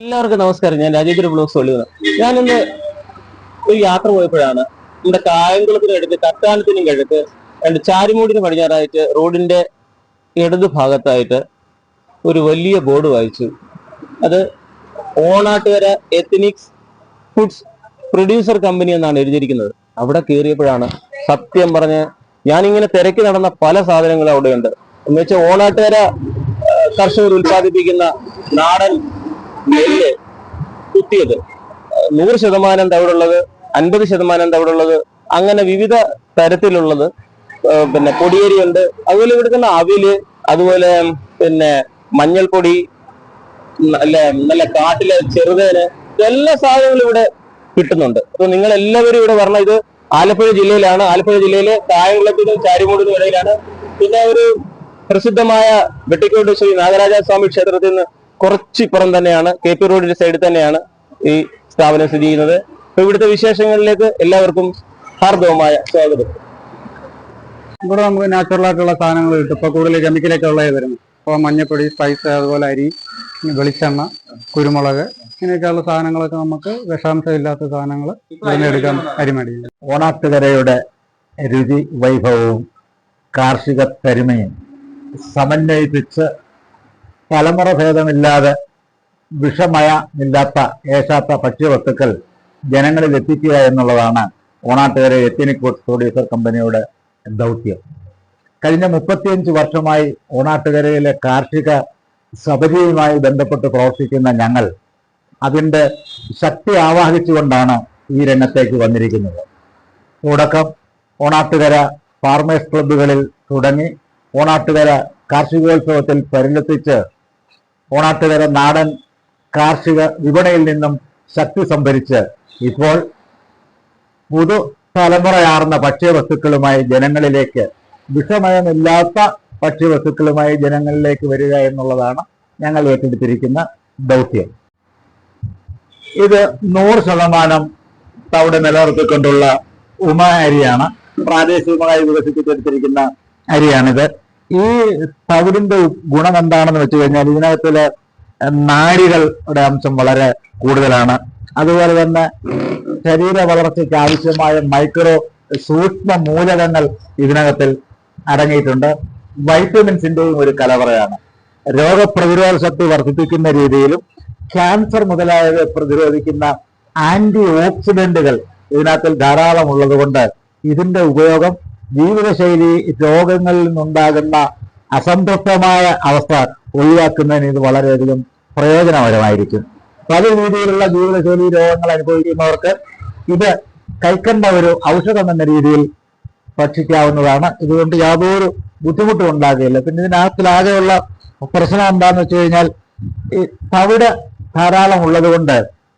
എല്ലാവർക്കും നമസ്കാരം. ഞാൻ രാജേന്ദ്ര ബ്ലോഗ്സ് ഒളിയുന്നത് ഞാനിന്ന് ഒരു യാത്ര പോയപ്പോഴാണ് നമ്മുടെ കായംകുളത്തിന് കിഴക്ക് കത്താനത്തിനും കിഴക്ക് രണ്ട് ചാരിമൂടിന് പടിഞ്ഞാറായിട്ട് റോഡിന്റെ ഇടതു ഭാഗത്തായിട്ട് ഒരു വലിയ ബോർഡ് വായിച്ചു. അത് Onattukara ethnics foods producer company എന്നാണ് എഴുതിയിരിക്കുന്നത്. അവിടെ കയറിയപ്പോഴാണ് സത്യം പറഞ്ഞ് ഞാനിങ്ങനെ തിരക്കി നടന്ന പല സാധനങ്ങളും അവിടെയുണ്ട്. എന്ന് വെച്ചാൽ ഓണാട്ടുകര കർഷകർ ഉൽപ്പാദിപ്പിക്കുന്ന നാടൻ നെല്ല് കുത്തിയത്. നൂറ് ശതമാനം തവിടുള്ളത് അൻപത് ശതമാനം തവിടുള്ളത് അങ്ങനെ വിവിധ തരത്തിലുള്ളത്. പിന്നെ ഉണ്ട് അതുപോലെ ഇവിടെ തന്നെ അവിൽ അതുപോലെ പിന്നെ മഞ്ഞൾപ്പൊടി നല്ല നല്ല കാട്ടിലെ ചെറുതേന് എല്ലാ സാധനങ്ങളും ഇവിടെ കിട്ടുന്നുണ്ട്. അപ്പൊ നിങ്ങൾ എല്ലാവരും ഇവിടെ വരണം. ഇത് ആലപ്പുഴ ജില്ലയിലാണ്. ആലപ്പുഴ ജില്ലയിലെ കായംകുളത്തിനും ചാരിമൂടിനും ഇടയിലാണ്. പിന്നെ ഒരു പ്രസിദ്ധമായ വെട്ടിക്കോട്ട് ശ്രീ നാഗരാജ സ്വാമി ക്ഷേത്രത്തിൽ നിന്ന് കുറച്ച് ഇപ്പുറം തന്നെയാണ് കെ പി റോഡിന്റെ സൈഡിൽ തന്നെയാണ് ഈ സ്ഥാപനം സ്ഥിതി ചെയ്യുന്നത്. അപ്പൊ ഇവിടുത്തെ വിശേഷങ്ങളിലേക്ക് എല്ലാവർക്കും ഹാർദവമായ സ്വാഗതം. ഇവിടെ നമുക്ക് നാച്ചുറൽ ആയിട്ടുള്ള സാധനങ്ങൾ കിട്ടും. ഇപ്പൊ കൂടുതൽ കെമിക്കലൊക്കെ ഉള്ളത് വരുന്നത് ഇപ്പോൾ മഞ്ഞപ്പൊടി സ്പൈസ് അതുപോലെ അരി വെളിച്ചെണ്ണ കുരുമുളക് ഇങ്ങനെയൊക്കെയുള്ള സാധനങ്ങളൊക്കെ നമുക്ക് വിഷാംശം ഇല്ലാത്ത സാധനങ്ങൾ എടുക്കാൻ അരിമടി ഓണാട്ടുകരയുടെ രുചി വൈഭവവും കാർഷിക തരിമയും സമന്വയിപ്പിച്ച് തലമുറ ഭേദമില്ലാതെ വിഷമയമില്ലാത്ത ഏശാത്ത ഭക്ഷ്യവസ്തുക്കൾ ജനങ്ങളിൽ എത്തിക്കുക എന്നുള്ളതാണ് ഓണാട്ടുകര എത്തിനിക്കോട്ട് പ്രൊഡ്യൂസർ കമ്പനിയുടെ ദൗത്യം. കഴിഞ്ഞ മുപ്പത്തിയഞ്ച് വർഷമായി ഓണാട്ടുകരയിലെ കാർഷിക സബരിയുമായി ബന്ധപ്പെട്ട് പ്രവർത്തിക്കുന്ന ഞങ്ങൾ അതിന്റെ ശക്തി ആവാഹിച്ചുകൊണ്ടാണ് ഈ രംഗത്തേക്ക് വന്നിരിക്കുന്നത്. തുടക്കം ഓണാട്ടുകര ഫാർമേഴ്സ് ക്ലബ്ബുകളിൽ തുടങ്ങി ഓണാട്ടുകര കാർഷികോത്സവത്തിൽ പരിലസിച്ച് ഓണാട്ടുകര നാടൻ കാർഷിക വിപണിയിൽ നിന്നും ശക്തി സംഭരിച്ച് ഇപ്പോൾ പുതു തലമുറയാർന്ന ഭക്ഷ്യവസ്തുക്കളുമായി ജനങ്ങളിലേക്ക് വിഷമയമില്ലാത്ത ഭക്ഷ്യവസ്തുക്കളുമായി ജനങ്ങളിലേക്ക് വരിക എന്നുള്ളതാണ് ഞങ്ങൾ ഏറ്റെടുത്തിരിക്കുന്ന ദൗത്യം. ഇത് നൂറ് ശതമാനം തവിട് നിലനിർത്തിക്കൊണ്ടുള്ള ഉമ അരിയാണ്. പ്രാദേശികമായി വികസിപ്പിച്ചെടുത്തിരിക്കുന്ന അരിയാണിത്. ഈ തവിടിന്റെ ഗുണം എന്താണെന്ന് വെച്ച് കഴിഞ്ഞാൽ ഇതിനകത്തിൽ നാടികളുടെ അംശം വളരെ കൂടുതലാണ്. അതുപോലെ തന്നെ ശരീര വളർച്ചയ്ക്ക് ആവശ്യമായ മൈക്രോ സൂക്ഷ്മ മൂലകങ്ങൾ ഇതിനകത്തിൽ അടങ്ങിയിട്ടുണ്ട്. വൈറ്റമിൻസിന്റെയും ഒരു കലവറയാണ്. രോഗപ്രതിരോധ ശക്തി വർദ്ധിപ്പിക്കുന്ന രീതിയിലും ക്യാൻസർ മുതലായവയെ പ്രതിരോധിക്കുന്ന ആന്റി ഓക്സിഡന്റുകൾ ഇതിനകത്തിൽ ധാരാളം ഉള്ളതുകൊണ്ട് ഇതിന്റെ ഉപയോഗം ജീവിതശൈലി രോഗങ്ങളിൽ നിന്നുണ്ടാകുന്ന അസംതൃപ്തമായ അവസ്ഥ ഒഴിവാക്കുന്നതിന് ഇത് വളരെയധികം പ്രയോജനകരമായിരിക്കും. പല രീതിയിലുള്ള ജീവിതശൈലി രോഗങ്ങൾ അനുഭവിക്കുന്നവർക്ക് ഇത് കൈക്കണ്ട ഒരു ഔഷധം എന്ന രീതിയിൽ ഭക്ഷിക്കാവുന്നതാണ്. ഇതുകൊണ്ട് യാതൊരു ബുദ്ധിമുട്ടും ഉണ്ടാകുകയില്ല. പിന്നെ ഇതിനകത്തിലാകെയുള്ള പ്രശ്നം എന്താന്ന് വെച്ച് കഴിഞ്ഞാൽ ഈ തവിട് ധാരാളം ഉള്ളതുകൊണ്ട്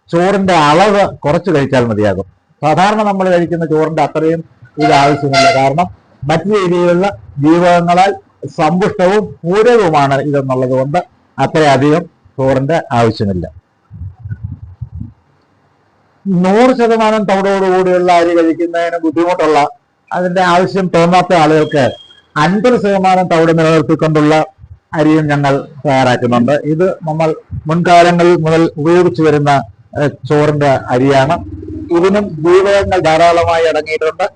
ചോറിന്റെ അളവ് കുറച്ച് കഴിച്ചാൽ മതിയാകും. സാധാരണ നമ്മൾ കഴിക്കുന്ന ചോറിന്റെ അത്രയും ഇത് ആവശ്യമില്ല കാരണം മറ്റു രീതിയിലുള്ള ജീവകങ്ങളാൽ സമ്പുഷ്ടവും പൂരകവുമാണ് ഇതെന്നുള്ളത് കൊണ്ട് അത്രയധികം ചോറിന്റെ ആവശ്യമില്ല. നൂറ് ശതമാനം തവിടോടുകൂടിയുള്ള അരി കഴിക്കുന്നതിന് ബുദ്ധിമുട്ടുള്ള അതിന്റെ ആവശ്യം തോന്നാത്ത ആളുകൾക്ക് അൻപത് ശതമാനം തവിട് നിലനിർത്തിക്കൊണ്ടുള്ള അരിയും ഞങ്ങൾ തയ്യാറാക്കുന്നുണ്ട്. ഇത് നമ്മൾ മുൻകാലങ്ങളിൽ മുതൽ ഉപയോഗിച്ചു വരുന്ന ചോറിന്റെ അരിയാണ്. ഇതിനും ജീവകങ്ങൾ ധാരാളമായി അടങ്ങിയിട്ടുണ്ട്.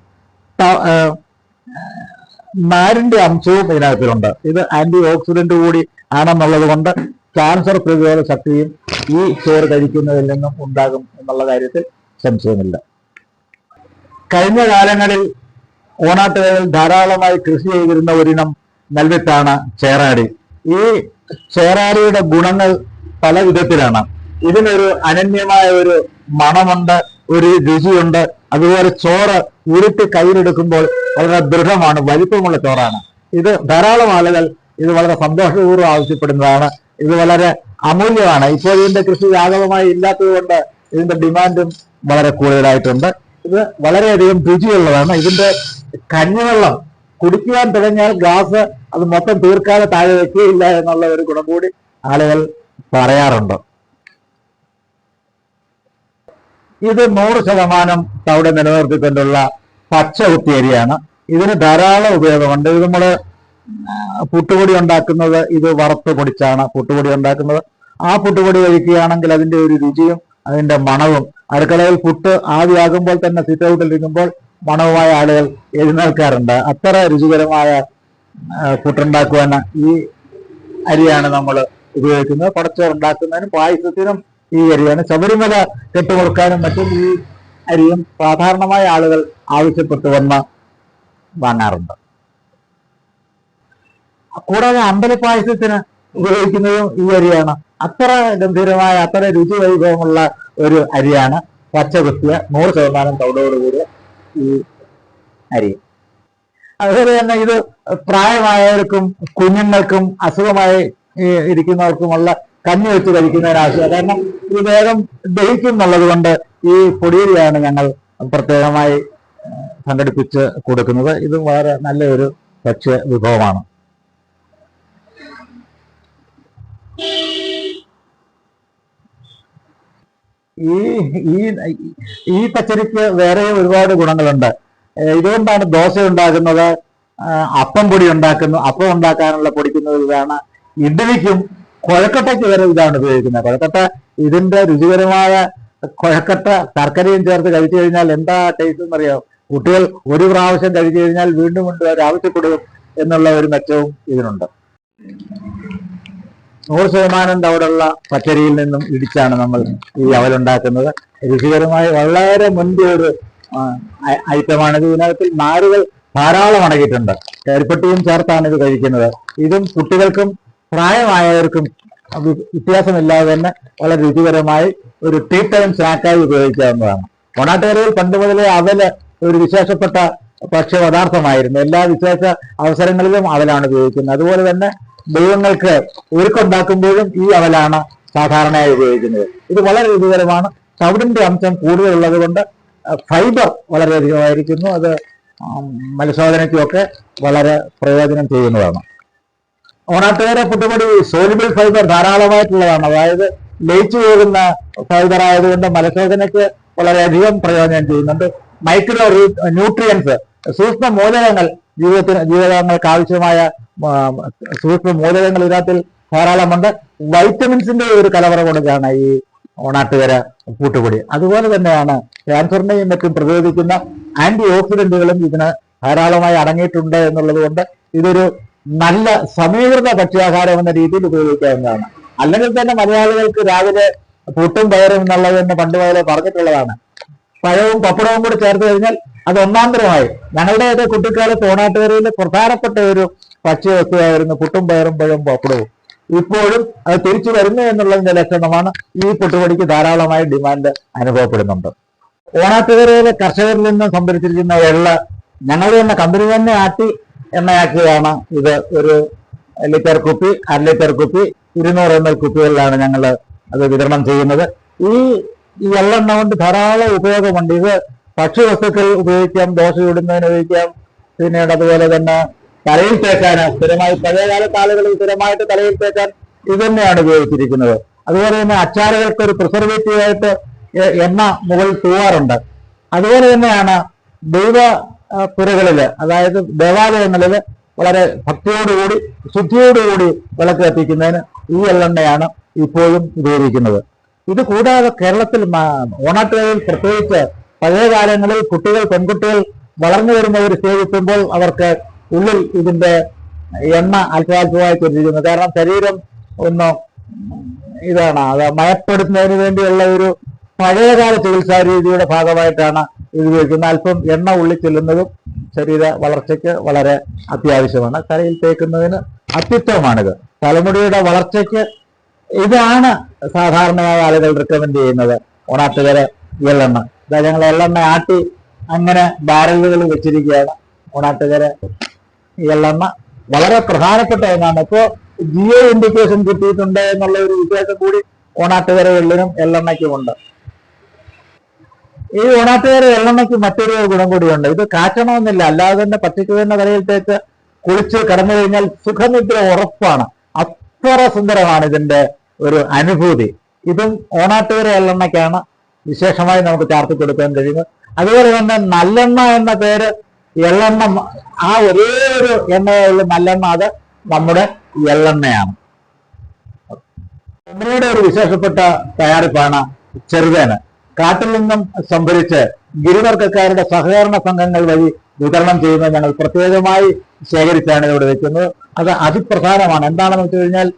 നാരിന്റെ അംശവും ഇതിനകത്തിലുണ്ട്. ഇത് ആന്റി ഓക്സിഡന്റ് കൂടി ആണെന്നുള്ളത് കൊണ്ട് ക്യാൻസർ പ്രതിരോധ ശക്തിയും ഈ ചോറ് കഴിക്കുന്നതിൽ നിന്നും ഉണ്ടാകും എന്നുള്ള കാര്യത്തിൽ സംശയമില്ല. കഴിഞ്ഞ കാലങ്ങളിൽ ഓണാട്ടുകളിൽ ധാരാളമായി കൃഷി ചെയ്തിരുന്ന ഒരിനം നെൽവിത്താണ് ചേറാടി. ഈ ചേറാടിയുടെ ഗുണങ്ങൾ പല വിധത്തിലാണ് ഇതിനൊരു അനന്യമായ ഒരു മണമുണ്ട് ഒരു രുചിയുണ്ട് അതുപോലെ ചോറ് ഉരുട്ടി കയ്യിലെടുക്കുമ്പോൾ വളരെ ദൃഢമാണ് വലിപ്പമുള്ള ചോറാണ്. ഇത് ധാരാളം ആളുകൾ ഇത് വളരെ സന്തോഷപൂർവം ആവശ്യപ്പെടുന്നതാണ്. ഇത് വളരെ അമൂല്യമാണ്. ഇപ്പോൾ ഇതിന്റെ കൃഷി വ്യാപകമായി ഇല്ലാത്തതുകൊണ്ട് ഇതിന്റെ ഡിമാൻഡും വളരെ കൂടുതലായിട്ടുണ്ട്. ഇത് വളരെയധികം രുചിയുള്ളതാണ്. ഇതിന്റെ കഞ്ഞിവെള്ളം കുടിക്കുവാൻ തുടങ്ങിയാൽ ഗ്ലാസ് അത് മൊത്തം തീർക്കാതെ താഴെ വെക്കുകയില്ല എന്നുള്ള ഒരു ഗുണം കൂടി ആളുകൾ പറയാറുണ്ട്. ഇത് നൂറ് ശതമാനം തവിടെ നിലനിർത്തിക്കൊണ്ടുള്ള പച്ച കുത്തിയരിയാണ് ഇതിന് ധാരാളം ഉപയോഗമുണ്ട്. ഇത് നമ്മൾ പുട്ടുപൊടി ഉണ്ടാക്കുന്നത് ഇത് വറുത്ത് പൊടിച്ചാണ് പുട്ടുപൊടി ഉണ്ടാക്കുന്നത്. ആ പുട്ടുപൊടി കഴിക്കുകയാണെങ്കിൽ അതിന്റെ ഒരു രുചിയും അതിന്റെ മണവും അടുക്കളയിൽ പുട്ട് ആവിയാകുമ്പോൾ തന്നെ സിറ്റ് ഔട്ടിൽ ഇരിക്കുമ്പോൾ മണവുമായ ആളുകൾ എഴുന്നേൽക്കാറുണ്ട്. അത്ര രുചികരമായ പുട്ടുണ്ടാക്കുവാൻ ഈ അരിയാണ് നമ്മൾ ഉപയോഗിക്കുന്നത്. പടച്ചോറുണ്ടാക്കുന്നതിനും പായസത്തിനും ഈ അരിയാണ്. ശബരിമല കെട്ടുകൊടുക്കാനും മറ്റും ഈ അരിയും സാധാരണമായ ആളുകൾ ആവശ്യപ്പെട്ടു വന്ന് വാങ്ങാറുണ്ട്. കൂടാതെ അമ്പലപ്പായസത്തിന് ഉപയോഗിക്കുന്നതും ഈ അരിയാണ്. അത്ര ഗംഭീരമായ അത്ര രുചി വൈഭവമുള്ള ഒരു അരിയാണ് പച്ച കുത്തിയ നൂറ് ശതമാനം തവിടോടുകൂടിയ ഈ അരി. അതുപോലെ തന്നെ ഇത് പ്രായമായവർക്കും കുഞ്ഞുങ്ങൾക്കും അസുഖമായി ഇരിക്കുന്നവർക്കുമുള്ള കഞ്ഞി വെച്ച് കഴിക്കുന്നതിന് ആവശ്യം കാരണം ഈ വേഗം ദഹിക്കും എന്നുള്ളത് കൊണ്ട് ഈ പൊടിയരിയാണ് ഞങ്ങൾ പ്രത്യേകമായി സംഘടിപ്പിച്ച് കൊടുക്കുന്നത്. ഇത് വളരെ നല്ലൊരു ഭക്ഷ്യ വിഭവമാണ്. ഈ ഈ ഈ പച്ചരിക്ക് വേറെ ഒരുപാട് ഗുണങ്ങളുണ്ട്. ഇതുകൊണ്ടാണ് ദോശ ഉണ്ടാക്കുന്നത് അപ്പം പൊടി ഉണ്ടാക്കുന്നു അപ്പം ഉണ്ടാക്കാനുള്ള പൊടിക്കുന്നത് ഇതാണ്. ഇഡ്ഡലിക്കും കുഴക്കട്ടയ്ക്ക് വരെ ഇതാണ് ഉപയോഗിക്കുന്നത്. കൊഴക്കട്ട ഇതിന്റെ രുചികരമായ കൊഴക്കട്ട ശർക്കരയും ചേർത്ത് കഴിച്ചു കഴിഞ്ഞാൽ എന്താ ടേസ്റ്റ് എന്നറിയാം കുട്ടികൾ ഒരു പ്രാവശ്യം കഴിച്ചു കഴിഞ്ഞാൽ വീണ്ടും വീണ്ടും അവർ ആവശ്യപ്പെടും എന്നുള്ള ഒരു മെച്ചവും ഇതിനുണ്ട്. നൂറ് ശതമാനം തവിടുള്ള പച്ചരിയിൽ നിന്നും ഇടിച്ചാണ് നമ്മൾ ഈ അവലുണ്ടാക്കുന്നത് രുചികരമായി വളരെ ഐ- ഐറ്റമാണിത് ഇതിനകത്തിൽ നാരുകൾ ധാരാളം അടങ്ങിയിട്ടുണ്ട്. കരിപ്പട്ടിയും ചേർത്താണ് ഇത് കഴിക്കുന്നത്. ഇതും കുട്ടികൾക്കും പ്രായമായവർക്കും വ്യത്യാസമില്ലാതെ തന്നെ വളരെ രുചികരമായി ഒരു ടീ ടൈം സ്നാക്കായി ഉപയോഗിക്കാവുന്നതാണ്. ഒണാട്ടുകരയിൽ പണ്ട് മുതലേ അവൽ ഒരു വിശേഷപ്പെട്ട ഭക്ഷ്യപദാർത്ഥമായിരുന്നു. എല്ലാ വിശേഷ അവസരങ്ങളിലും അവലാണ് ഉപയോഗിക്കുന്നത്. അതുപോലെ തന്നെ ദൈവങ്ങൾക്ക് ഒരുക്കുണ്ടാക്കുമ്പോഴും ഈ അവലാണ് സാധാരണയായി ഉപയോഗിക്കുന്നത്. ഇത് വളരെ രുചികരമാണ്. തവിടിന്റെ അംശം കൂടുതലുള്ളത് കൊണ്ട് ഫൈബർ വളരെയധികമായിരിക്കുന്നു. അത് ആം, മത്സ്യശോധനയ്ക്കുമൊക്കെ വളരെ പ്രയോജനം ചെയ്യുന്നതാണ്. ഓണാട്ടുകാരെ പുട്ടുപൊടി സോലിബിൾ ഫൈബർ ധാരാളമായിട്ടുള്ളതാണ്. അതായത് ലയിച്ചു പോകുന്ന ഫൈബർ ആയതുകൊണ്ട് മലശോധനയ്ക്ക് വളരെയധികം പ്രയോജനം ചെയ്യുന്നുണ്ട്. മൈക്രോ ന്യൂട്രിയൻസ് സൂക്ഷ്മ മൂലകങ്ങൾ ജീവിതത്തിന് ജീവിതങ്ങൾക്ക് ആവശ്യമായ സൂക്ഷ്മ മൂലകങ്ങൾ ഇതിനകത്തിൽ ധാരാളമുണ്ട്. വൈറ്റമിൻസിന്റെ ഒരു കലവറ കൊടുക്കുകയാണ് ഈ ഓണാട്ടുകര പൂട്ടുപൊടി. അതുപോലെ തന്നെയാണ് ക്യാൻസറിനെയും മറ്റും പ്രതിരോധിക്കുന്ന ആന്റി ഓക്സിഡന്റുകളും ഇതിന് ധാരാളമായി അടങ്ങിയിട്ടുണ്ട് എന്നുള്ളത് കൊണ്ട് ഇതൊരു നല്ല സമീകൃത ഭക്ഷ്യാഹാരം എന്ന രീതിയിൽ ഉപയോഗിക്കാവുന്നതാണ്. അല്ലെങ്കിൽ തന്നെ മലയാളികൾക്ക് രാവിലെ പുട്ടും പയറും എന്നുള്ളത് തന്നെ പണ്ട് മുതലേ പറഞ്ഞിട്ടുള്ളതാണ്. പഴവും പപ്പടവും കൂടി ചേർത്ത് കഴിഞ്ഞാൽ അത് ഒന്നാന്തരമായി. ഞങ്ങളുടെയൊക്കെ കുട്ടിക്കാലത്ത് ഓണാട്ടുകരയിലെ പ്രധാനപ്പെട്ട ഒരു ഭക്ഷ്യവസ്തുവായിരുന്നു പുട്ടും പയറും പഴവും പപ്പടവും. ഇപ്പോഴും അത് തിരിച്ചു വരുന്നു എന്നുള്ളതിന്റെ ലക്ഷണമാണ് ഈ പുട്ടുപൊടിക്ക് ധാരാളമായി ഡിമാൻഡ് അനുഭവപ്പെടുന്നുണ്ട്. ഓണാട്ടുകരയിലെ കർഷകരിൽ നിന്ന് സംഭരിച്ചിരിക്കുന്ന എള്ള ഞങ്ങൾ തന്നെ കമ്പനി തന്നെ ആട്ടി എണ്ണയാക്കുകയാണ് ഇത്. ഒരു ലിറ്റർ കുപ്പി അര ലിറ്റർ കുപ്പി ഇരുന്നൂറ് എം എൽ കുപ്പികളിലാണ് ഞങ്ങൾ അത് വിതരണം ചെയ്യുന്നത്. ഈ ഈ എള്ളെണ്ണ കൊണ്ട് ധാരാളം ഉപയോഗമുണ്ട്. ഇത് ഭക്ഷ്യവസ്തുക്കൾ ഉപയോഗിക്കാം ദോശ ചുടുന്നതിന് ഉപയോഗിക്കാം പിന്നീട് അതുപോലെ തന്നെ തലയിൽ തേക്കാൻ സ്ഥിരമായി പഴയകാലത്ത് ആളുകൾ സ്ഥിരമായിട്ട് തലയിൽ തേക്കാൻ ഇത് തന്നെയാണ് ഉപയോഗിച്ചിരിക്കുന്നത്. അതുപോലെ തന്നെ അച്ചാറുകൾക്ക് ഒരു പ്രിസർവേറ്റീവായിട്ട് എണ്ണ മുകളിൽ തൂവാറുണ്ട്. അതുപോലെ തന്നെയാണ് ദൈവ പുരകളിൽ അതായത് ദേവാലയങ്ങളിൽ വളരെ ഭക്തിയോടുകൂടി ശുദ്ധിയോടുകൂടി വിളക്ക് കത്തിക്കുന്നതിന് ഈ എള്ളെണ്ണയാണ് ഇപ്പോഴും ഉപയോഗിക്കുന്നത്. ഇത് കൂടാതെ കേരളത്തിൽ ഓണാട്ടുകളിൽ പ്രത്യേകിച്ച് പഴയകാലങ്ങളിൽ കുട്ടികൾ പെൺകുട്ടികൾ വളർന്നു വരുന്ന ഒരു സ്റ്റേജ് അവർക്ക് ഉള്ളിൽ ഇതിന്റെ എണ്ണ അല്പാൽപമായി കൊണ്ടിരിക്കുന്നു കാരണം ശരീരം ഒന്ന് ഇതാണ് അത് മയപ്പെടുത്തുന്നതിന് വേണ്ടിയുള്ള ഒരു പഴയകാല ചികിത്സാ രീതിയുടെ ഭാഗമായിട്ടാണ് ഇത് ഉപയോഗിക്കുന്ന അല്പം എണ്ണ ഉള്ളിൽ ചെല്ലുന്നതും ശരീര വളർച്ചയ്ക്ക് വളരെ അത്യാവശ്യമാണ്. തലയിൽ തേക്കുന്നതിന് അത്യുത്തമമാണിത്. തലമുടിയുടെ വളർച്ചയ്ക്ക് ഇതാണ് സാധാരണയായ ആളുകൾ റെക്കമെൻഡ് ചെയ്യുന്നത്. ഉണാട്ടുകര എള്ളെണ്ണ. ഇതാ ഞങ്ങൾ എള്ളെണ്ണ ആട്ടി അങ്ങനെ ബാരലുകൾ വെച്ചിരിക്കുകയാണ്. ഉണാട്ടുകര എള്ളെണ്ണ വളരെ പ്രധാനപ്പെട്ട ഒന്നാണ്. ഇപ്പോ ജിയോ ഇൻഡിക്കേഷൻ കിട്ടിയിട്ടുണ്ട് എന്നുള്ള ഒരു വിശേഷം കൂടി ഓണാട്ടുകര എള്ളിനും എള്ളെണ്ണയ്ക്കുമുണ്ട് ഈ ഓണാട്ടുകര എള്ളണയ്ക്ക് മറ്റൊരു ഗുണം കൂടിയുണ്ട്. ഇത് കാച്ചണമെന്നില്ല. അല്ലാതെ തന്നെ പച്ചയ്ക്ക് തന്നെ തലയിൽ തേച്ച് കുളിച്ച് കടന്നു കഴിഞ്ഞാൽ സുഖനിദ്ര ഉറപ്പാണ്. അത്ര സുന്ദരമാണ് ഇതിന്റെ ഒരു അനുഭൂതി. ഇതും ഓണാട്ടുകര എള്ളെണ്ണയ്ക്കാണ് വിശേഷമായി നമുക്ക് ചാർത്തി കൊടുക്കാൻ കഴിയുന്നത്. അതുപോലെ തന്നെ നല്ലെണ്ണ എന്ന പേര് എള്ളെണ്ണ ആ ഒരേ ഒരു എണ്ണയുള്ള നല്ലെണ്ണ അത് നമ്മുടെ എള്ളെണ്ണയാണ്. എണ്ണയുടെ ഒരു വിശേഷപ്പെട്ട തയ്യാറിപ്പാണ് ചെറുതേന. കാട്ടിൽ നിന്നും സംഭരിച്ച് ഗിരിവർഗക്കാരുടെ സഹകരണ സംഘങ്ങൾ വഴി വിതരണം ചെയ്യുന്നത് ഞങ്ങൾ പ്രത്യേകമായി ശേഖരിച്ചാണ് ഇവിടെ വെക്കുന്നത്. അത് അതിപ്രധാനമാണ്. എന്താണെന്ന് വെച്ച് കഴിഞ്ഞാൽ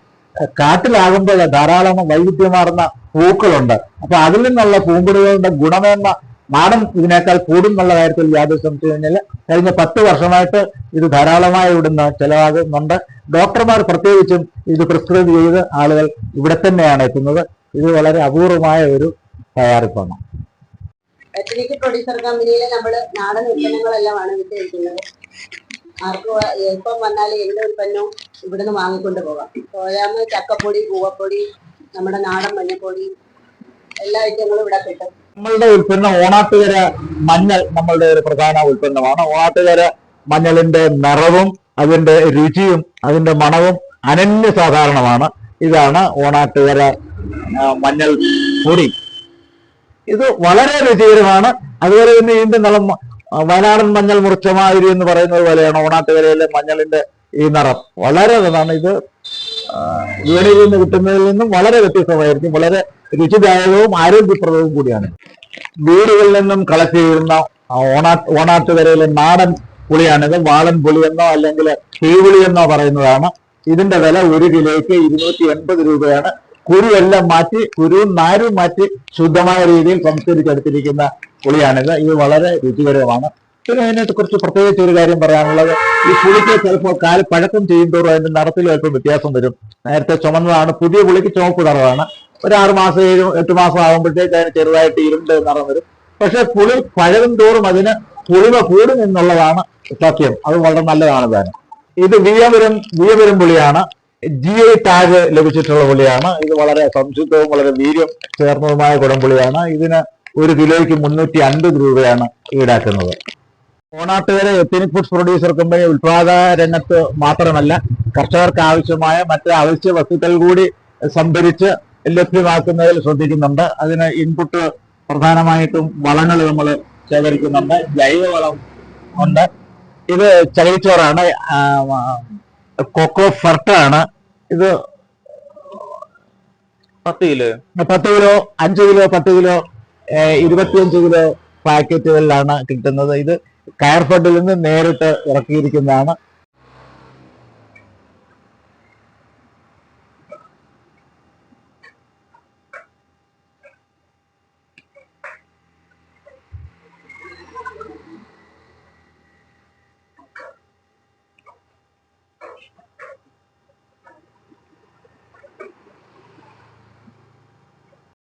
കാട്ടിലാകുമ്പോൾ ധാരാളം വൈവിധ്യമാർന്ന പൂക്കളുണ്ട്. അപ്പൊ അതിൽ നിന്നുള്ള പൂങ്കുടികളുടെ ഗുണമേന്മ നാടൻ ഇതിനേക്കാൾ കൂടും എന്നുള്ള കാര്യത്തിൽ യാതൊരു സംശയമില്ല കഴിഞ്ഞ പത്ത് വർഷമായിട്ട് ഇത് ധാരാളമായി ഇവിടുന്ന് ചെലവാകുന്നുണ്ട്. ഡോക്ടർമാർ പ്രത്യേകിച്ചും ഇത് പ്രിസ്ക്രൈബ് ചെയ്ത് ആളുകൾ ഇവിടെ തന്നെയാണ് എത്തുന്നത്. ഇത് വളരെ അപൂർവമായ ഒരു തയ്യാറിപ്പാണ് എത്തനിക് പ്രൊഡ്യൂസർ കമ്പനിയിൽ നമ്മൾ നാടൻ ഉൽപ്പന്നങ്ങളെല്ലാമാണ് വിറ്റഴിക്കുന്നത്. ആർക്കും വ- എപ്പം വന്നാലും എന്ത് ഉൽപ്പന്നവും ഇവിടുന്ന് വാങ്ങിക്കൊണ്ട് പോകാം. സോയാമ് ചക്കപ്പൊടി നമ്മുടെ നാടൻ മഞ്ഞപ്പൊടി എല്ലാ ഐറ്റങ്ങളും ഇവിടെ കിട്ടും. നമ്മളുടെ ഉൽപ്പന്നം ഓണാട്ടുകര മഞ്ഞൾ നമ്മളുടെ ഒരു പ്രധാന ഉൽപ്പന്നമാണ്. ഓണാട്ടുകര മഞ്ഞളിന്റെ നിറവും അതിന്റെ രുചിയും അതിന്റെ മണവും അനന്യ സാധാരണമാണ് ഇതാണ് ഓണാട്ടുകര മഞ്ഞൾ പൊടി. ഇത് വളരെ രുചികരമാണ് അതുപോലെ തന്നെ ഇതിന്റെ നിളം വയനാടൻ മഞ്ഞൾ മുറിച്ചമാതിരി എന്ന് പറയുന്നത് പോലെയാണ് ഓണാട്ടുകരയിലെ മഞ്ഞളിന്റെ ഈ നിറം. വളരെ നല്ലതാണ് ഇത്. വീണിൽ നിന്ന് കിട്ടുന്നതിൽ നിന്നും വളരെ വ്യത്യസ്തമായിരിക്കും. വളരെ രുചിദായകവും ആരോഗ്യപ്രദവും കൂടിയാണ്. വീടുകളിൽ നിന്നും കളക്ട് ചെയ്യുന്ന ഓണാ ഓണാട്ടുകരയിലെ നാടൻ പുളിയാണിത് വാളൻ പുളി എന്നോ അല്ലെങ്കിൽ തീപുളി എന്നോ പറയുന്നതാണ്. ഇതിന്റെ വില ഒരു കിലോയ്ക്ക് ഇരുന്നൂറ്റി എൺപത് രൂപയാണ്. കുരുവെല്ലാം മാറ്റി കുരുവും നാരും മാറ്റി ശുദ്ധമായ രീതിയിൽ സംസ്കരിച്ചെടുത്തിരിക്കുന്ന പുളിയാണിത്. ഇത് വളരെ രുചികരമാണ് പിന്നെ അതിനകത്ത് കുറിച്ച് പ്രത്യേകിച്ച് ഒരു കാര്യം പറയാനുള്ളത്. ഈ പുളിക്ക് ചിലപ്പോൾ കാൽ പഴക്കം ചെയ്യുന്തോറും അതിന്റെ നിറത്തിൽ അല്പം വ്യത്യാസം വരും. നേരത്തെ ചുമന്നതാണ് പുതിയ പുളിക്ക് ചുവപ്പ് നിറമാണ് ഒരു ആറ് മാസം ഏഴ് എട്ട് മാസം ആകുമ്പോഴത്തേക്ക് അതിന് ചെറുതായിട്ട് ഇരുണ്ട് നിറം വരും. പക്ഷെ പുളി പഴകും തോറും അതിന് പുളിമ കൂടും എന്നുള്ളതാണ് സത്യം. അത് വളരെ നല്ലതാണ് ഇത് വിയപുരം വിയപുരം പുളിയാണ്. ജി ഐ ടാഗ് ലഭിച്ചിട്ടുള്ള പുളിയാണ്. ഇത് വളരെ സംശുദ്ധവും വളരെ വീര്യം ചേർന്നതുമായ കുടംപുളിയാണ്. ഇതിന് ഒരു കിലോയ്ക്ക് മുന്നൂറ്റി അൻപത് രൂപയാണ് ഈടാക്കുന്നത്. Onattukara ethnic foods producer company ഉത്പാദന രംഗത്ത് മാത്രമല്ല കർഷകർക്ക് ആവശ്യമായ മറ്റ് അവശ്യ വസ്തുക്കൾ കൂടി സംഭരിച്ച് ലഭ്യമാക്കുന്നതിൽ ശ്രദ്ധിക്കുന്നുണ്ട്. അതിന് ഇൻപുട്ട് പ്രധാനമായിട്ടും വളങ്ങൾ നമ്മൾ ശേഖരിക്കുന്നുണ്ട്. ജൈവവളം ഉണ്ട്. ഇത് ചകിരിച്ചോറാണ്. കൊക്കോ ഫർട്ടാണ്. ഇത് പത്ത് കിലോ? പത്ത് കിലോ അഞ്ച് കിലോ പത്ത് കിലോ ഇരുപത്തിയഞ്ച് കിലോ പാക്കറ്റുകളിലാണ് കിട്ടുന്നത്. ഇത് കയർ ഫണ്ടിൽ നിന്ന് നേരിട്ട് ഇറക്കിയിരിക്കുന്നതാണ്.